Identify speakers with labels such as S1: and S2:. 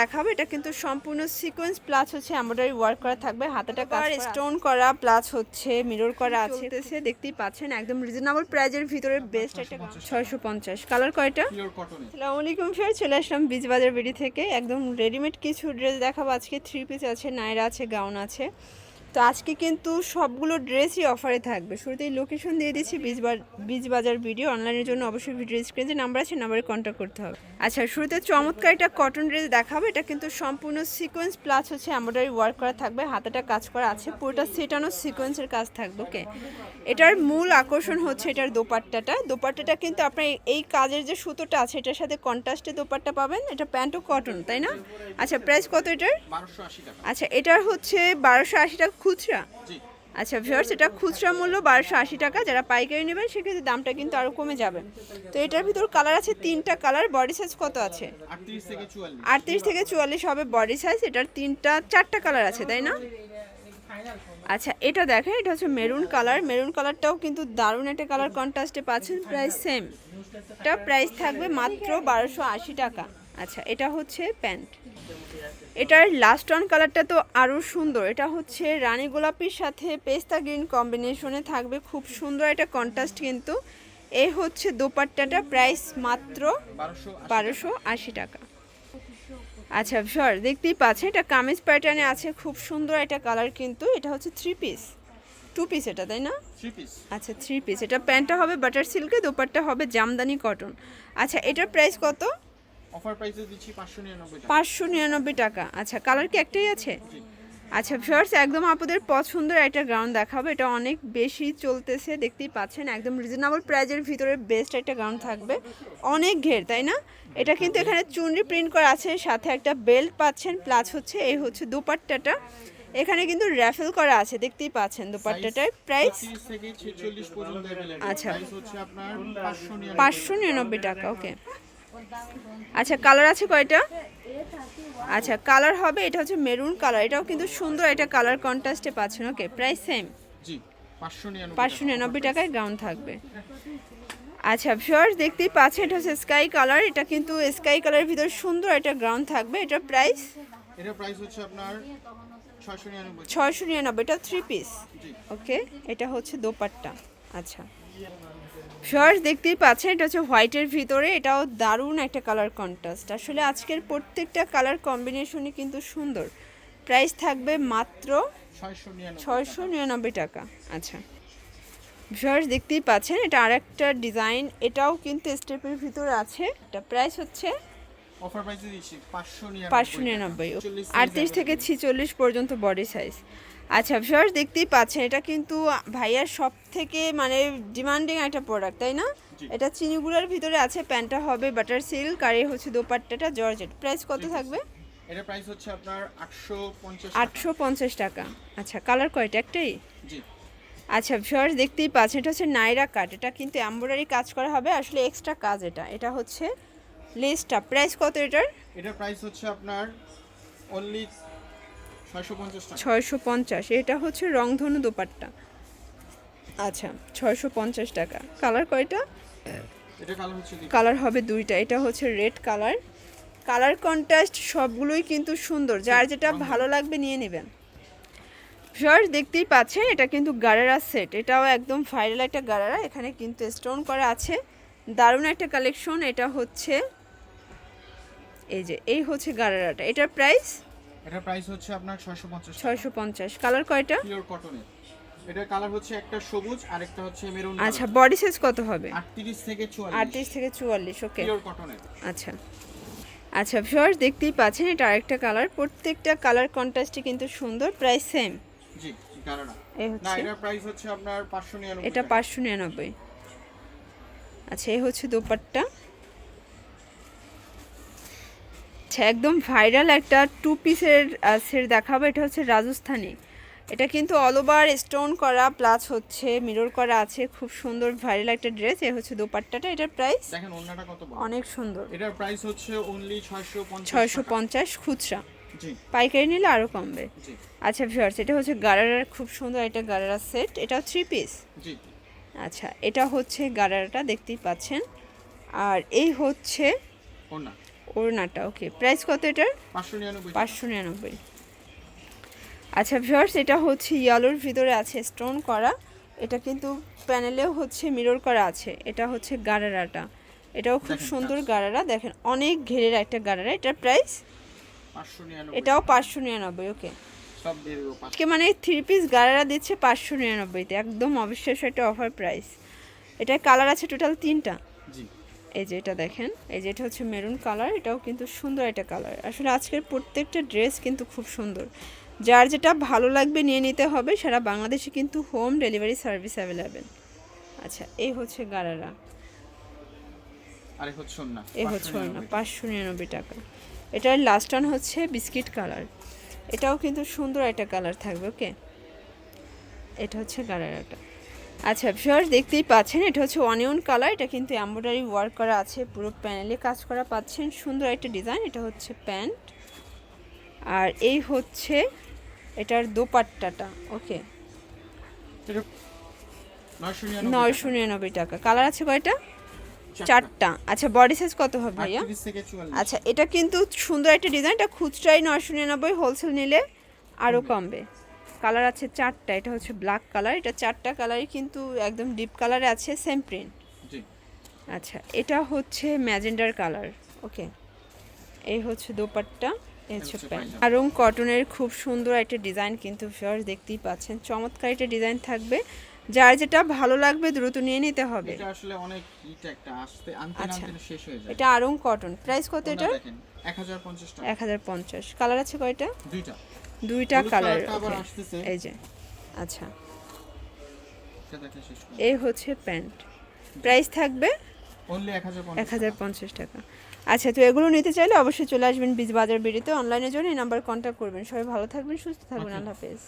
S1: দেখাবো এটা কিন্তু সম্পূর্ণ সিকোয়েন্স প্লাস হচ্ছে এমব্রয়ডারি ওয়ার্ক করা থাকবে হাতাটা কাজ স্টোন করা প্লাস হচ্ছে মিরর করা আছে। দেখতেই পাচ্ছেন একদম রিজনেবল প্রাইজের ভিতরে বেস্ট একটা ছয়শো পঞ্চাশ। কালার কয়টা?
S2: পিওর কটনে
S1: আসসালামু আলাইকুম স্যার চলে আসলাম বীজ বাজার বেড়ি থেকে। একদম রেডিমেড কিছু ড্রেস দেখাবো আজকে। থ্রি পিস আছে নাইরা আছে গাউন আছে। তো আজকে কিন্তু সবগুলো ড্রেসই অফারে থাকবে। শুরুতেই লোকেশন দিয়ে দিচ্ছি বীজ বাজার ভিডিও অনলাইনের জন্য অবশ্যই ভিডিও স্ক্রিনে যে নাম্বার আছে নাম্বারে কন্ট্যাক্ট করতে হবে। আচ্ছা শুরুতে চমৎকার একটা কটন ড্রেস দেখাবো। এটা কিন্তু সম্পূর্ণ সিকোয়েন্স প্লাস হচ্ছে এমব্রয়ডারি ওয়ার্ক করা থাকবে। হাতাটা কাজ করা আছে পুরোটা সেটানো সিকোয়েন্সের কাজ থাকবে ওকে এটার মূল আকর্ষণ হচ্ছে এটার দোপাট্টাটা। দোপাট্টাটা কিন্তু আপনার এই- কাজের যে সুতোটা আছে এটার সাথে কন্ট্রাস্টে দোপাট্টা পাবেন। এটা প্যান্টও কটন তাই না? আচ্ছা প্রাইস কত এটার?
S2: বারোশো
S1: আচ্ছা এটার হচ্ছে বারোশো আশি টাকা খুচরা? আচ্ছা ভিউয়ার্স এটা খুচরা মূল্য বারোশো আশি টাকা যারা পাইকারি নেবেন সেক্ষেত্রে দামটা কিন্তু আরও কমে যাবে। তো এটার ভিতর কালার আছে তিনটা কালার বডি সাইজ কত আছে?
S2: আটত্রিশ থেকে চুয়াল্লিশ।
S1: আটত্রিশ থেকে চুয়াল্লিশ হবে বডি সাইজ এটার তিনটা চারটা কালার আছে তাই না? আচ্ছা এটা দেখেন এটা হচ্ছে মেরুন কালার মেরুন কালারটাও কিন্তু দারুণ একটা কালার কন্ট্রাস্টে পাচ্ছেন প্রাইস সেম এটা প্রাইস থাকবে মাত্র বারোশো আশি টাকা। আচ্ছা এটা হচ্ছে প্যান্ট। এটার লাস্ট অন কালারটা তো আরও সুন্দর। এটা হচ্ছে রানী গোলাপির সাথে পেস্তা গ্রিন কম্বিনেশনে থাকবে। খুব সুন্দর একটা কন্ট্রাস্ট কিন্তু। এই হচ্ছে দোপাট্টাটা প্রাইস মাত্র
S2: বারোশো
S1: আশি টাকা। আচ্ছা সর দেখতেই পাচ্ছেন এটা কামিজ প্যাটার্নে আছে। খুব সুন্দর একটা কালার কিন্তু। এটা হচ্ছে থ্রি পিস টু পিস এটা তাই না?
S2: থ্রি পিস
S1: আচ্ছা থ্রি পিস এটা প্যান্টটা হবে বাটার সিল্কে দোপাট্টা হবে জামদানি কটন আচ্ছা এটার প্রাইস কত?
S2: অফার প্রাইসে দিচ্ছি পাঁচশো নিরানব্বই টাকা।
S1: পাঁচশো নিরানব্বই টাকা। আচ্ছা কালার কি একটাই আছে? আচ্ছা ভিউয়ার্স একদম আপনাদের পছন্দের একটা গ্রাউন্ড দেখাবো। এটা অনেক বেশি চলতেছে দেখতেই পাচ্ছেন একদম রিজনেবল প্রাইজের ভিতরে বেস্ট একটা গ্রাউন্ড থাকবে। অনেক ঘের তাই না? এটা কিন্তু এখানে চুনরি প্রিন্ট করা আছে সাথে একটা বেল্ট পাচ্ছেন প্লাস হচ্ছে এই হচ্ছে দুপাট্টাটা। এখানে কিন্তু র্যাফেল করা আছে দেখতেই পাচ্ছেন দুপাট্টাটার প্রাইস আচ্ছা।
S2: পাঁচশো নিরানব্বই
S1: টাকা। ওকে আচ্ছা কালার আছে কয়টা? আচ্ছা কালার হবে এটা হচ্ছে মেরুন কালার এটাও কিন্তু সুন্দর এটা কালার কন্ট্রাস্টে পাচ্ছেন ওকে প্রাইস সেম
S2: জি পাঁচশো নিরানব্বই
S1: টাকায় গ্রাউন্ড থাকবে। আচ্ছা ভিউয়ার্স দেখতেই পাচ্ছেন এটা হচ্ছে স্কাই কালার এটা কিন্তু স্কাই কালারের ভিতর সুন্দর একটা গ্রাউন্ড থাকবে এটা প্রাইস
S2: এটা প্রাইস হচ্ছে আপনার ছয়শো নিরানব্বই।
S1: ছয়শো নিরানব্বই এটা থ্রি পিস ওকে এটা হচ্ছে দোপাট্টা আচ্ছা। ভিউয়ার্স দেখতেই পাচ্ছেন এটা হচ্ছে হোয়াইটের ভিতরে। এটাও দারুণ একটা কালার কন্ট্রাস্ট আসলে আজকের প্রত্যেকটা কালার কম্বিনেশনই কিন্তু সুন্দর। প্রাইস থাকবে মাত্র
S2: ছয়শো নিরানব্বই
S1: টাকা। আচ্ছা। ভিউয়ার্স দেখতেই পাচ্ছেন এটা আরেকটা ডিজাইন এটাও কিন্তু স্টেপের ভিতরে আছে। এটা প্রাইস হচ্ছে
S2: পাঁচশো নিরানব্বই
S1: আটত্রিশ থেকে ছিচল্লিশ পর্যন্ত বডি সাইজ আচ্ছা ভিউয়ার্স দেখতেই পাচ্ছেন এটা কিন্তু ভাইয়ার সব থেকে মানে ডিমান্ডিং একটা প্রোডাক্ট তাই না। এটা চিনিগুড়ার ভিতরে আছে প্যান্টটা হবে বাটার সিল্ক আর এই হচ্ছে দোপাট্টাটা জর্জেট প্রাইস কত থাকবে?
S2: এটা প্রাইস হচ্ছে আপনার আটশো পঞ্চাশ
S1: আটশো পঞ্চাশ টাকা। আচ্ছা কালার কয়টা? একটাই?
S2: জি।
S1: আচ্ছা ভিউয়ার্স দেখতেই পাচ্ছেন এটা হচ্ছে নাইরা কাট এটা কিন্তু এমব্রয়ডারি কাজ করা হবে আসলে এক্সট্রা কাজ এটা। এটা হচ্ছে লেসটা প্রাইস কত এটার?
S2: এটার প্রাইস হচ্ছে আপনার অনলি ছয়শো পঞ্চাশ
S1: এটা হচ্ছে রংধনু দোপাট্টা। আচ্ছা ছয়শো পঞ্চাশ টাকা। কালার কয়টা?
S2: কালার
S1: হবে দুইটা এটা হচ্ছে রেড কালার। কালার কন্ট্রাস্ট সবগুলোই কিন্তু সুন্দর যার যেটা ভালো লাগবে নিয়ে নেবেন। ভিউয়ার্স দেখতেই পাচ্ছেন এটা কিন্তু গারারা সেট এটাও একদম ভাইরাল একটা গারারা এখানে কিন্তু স্টোন করা আছে। দারুণ একটা কালেকশন এটা হচ্ছে এই যে এই হচ্ছে গারারাটা। এটার প্রাইস
S2: এটার প্রাইস হচ্ছে আপনার ছয়শো পঞ্চাশ
S1: ছয়শো পঞ্চাশ। কালার কয়টা?
S2: পিওর কটনের এটার কালার হচ্ছে একটা সবুজ আর একটা হচ্ছে মেরুন
S1: আচ্ছা বডি সাইজ কত হবে?
S2: আটত্রিশ থেকে চুয়াল্লিশ।
S1: আটত্রিশ থেকে চুয়াল্লিশ ওকে
S2: পিওর কটনের
S1: আচ্ছা। আচ্ছা ভিউয়ার্স দেখতেই পাচ্ছেন এটা আরেকটা কালার প্রত্যেকটা কালার কন্ট্রাস্টে কিন্তু সুন্দর প্রাইস সেম
S2: জি না। এটার প্রাইস হচ্ছে আপনার পাঁচশো নিরানব্বই
S1: এটা
S2: টাকা।
S1: পাঁচশো নিরানব্বই। আচ্ছা এই হচ্ছে দোপাট্টা। আচ্ছা একদম ভাইরাল একটা টু পিসের সেট দেখাবো এটা হচ্ছে রাজস্থানি। এটা কিন্তু অল ওভার স্টোন করা প্লাস হচ্ছে মিরর করা আছে খুব সুন্দর ভাইরাল একটা ড্রেস এ হচ্ছে দোপাট্টাটা এটার প্রাইস
S2: দেখেন অন্যটা কত বড়।
S1: অনেক সুন্দর।
S2: এটার প্রাইস হচ্ছে অনলি ছয়শো পঞ্চাশ
S1: ছয়শো
S2: টাকা।
S1: পঞ্চাশ খুচরা।
S2: জি।
S1: পাইকারি নিলে আরও কমবে।
S2: জি।
S1: আচ্ছা ভিউয়ার্স এটা হচ্ছে গারারার খুব সুন্দর একটা গারারা সেট এটা থ্রি পিস
S2: জি।
S1: আচ্ছা এটা হচ্ছে গারারাটা দেখতেই পাচ্ছেন। আর এই হচ্ছে
S2: ওনা
S1: ওড়নাটা ওকে প্রাইস কত এটার?
S2: পাঁচশো নিরানব্বই।
S1: আচ্ছা ভিউয়ার্স এটা হচ্ছে ইয়েলোর ভিতরে আছে স্টোন করা। এটা কিন্তু প্যানেলেও হচ্ছে মিরর করা আছে। এটা হচ্ছে গারারাটা। এটাও খুব সুন্দর
S2: কাজ।
S1: গারারা। দেখেন অনেক ঘেরের একটা গারারা। এটার প্রাইস এটাও পাঁচশো নিরানব্বই ওকে আজকে মানে থ্রি পিস গারারা দিচ্ছে পাঁচশো নিরানব্বইতে। একদম অবিশ্বাস্য একটা অফার প্রাইস এটার কালার আছে টোটাল তিনটা। এই যে এটা দেখেন এই যে এটা হচ্ছে মেরুন কালার এটাও কিন্তু সুন্দর একটা কালার আসলে আজকের প্রত্যেকটা ড্রেস কিন্তু খুব সুন্দর। যার যেটা ভালো লাগবে নিয়ে নিতে হবে সারা বাংলাদেশে কিন্তু হোম ডেলিভারি সার্ভিস অ্যাভেলেবেল আচ্ছা এই হচ্ছে গারারা। এই হচ্ছে না পাঁচশো নিরানব্বই টাকা। এটার লাস্ট ওয়ান হচ্ছে বিস্কিট কালার এটাও কিন্তু সুন্দর একটা কালার থাকবে ওকে এটা হচ্ছে গারারাটা। আচ্ছা ভিউয়ার্স দেখতেই পাচ্ছেন এটা হচ্ছে অনিয়ন কালার এটা কিন্তু এমব্রয়ডারি ওয়ার্ক করা আছে পুরো প্যানেলে কাজ করা পাচ্ছেন সুন্দর একটা ডিজাইন এটা হচ্ছে প্যান্ট আর এই হচ্ছে এটার দোপাট্টাটা ওকে
S2: নয়শো নিরানব্বই
S1: টাকা। কালার আছে কয়টা? চারটা। আচ্ছা বডি সাইজ কত হবে ভাইয়া? আচ্ছা এটা কিন্তু সুন্দর একটা ডিজাইন এটা খুচরাই নয়শো নিরানব্বই হোলসেল নিলে আরও কমবে। কালার আছে চারটা এটা হচ্ছে ব্ল্যাক কালার এটা চারটা কালারই কিন্তু একদম ডিপ কালারে আছে সেম প্রিন্ট আচ্ছা এটা হচ্ছে ম্যাজেন্ডার কালার ওকে এই হচ্ছে দোপাট্টা এই হচ্ছে প্যান্ট। আরং কটনের খুব সুন্দর একটা ডিজাইন কিন্তু ফিওর দেখতেই পাচ্ছেন চমৎকার একটা ডিজাইন থাকবে। যার যেটা ভালো লাগবে দ্রুত নিয়ে নিতে হবে।
S2: এটা আসলে অনেক হিট একটা আসতে আনতে
S1: আচ্ছা।
S2: আনতে শেষ হয়ে যায়।
S1: এটা আরং কটন প্রাইস কত এটা
S2: দেখেন এক হাজার পঞ্চাশ টাকা।
S1: এক হাজার পঞ্চাশ কালার আছে কয়টা?
S2: দুইটা।
S1: দুইটা কালার
S2: কালারটা আবার আসতেছে।
S1: এই যে। আচ্ছা।
S2: এটা দেখে শেষ করি।
S1: এই হচ্ছে প্যান্ট। প্রাইস থাকবে
S2: এক হাজার
S1: পঞ্চাশ টাকা। আচ্ছা তো এগুলো নিতে চাইলে অবশ্যই চলে আসবেন বীজ বাজার বেরিতে অনলাইনের জন্য এই নাম্বার কন্ট্যাক্ট করবেন। সবাই ভালো থাকবেন সুস্থ থাকবেন। আল্লাহ হাফেজ।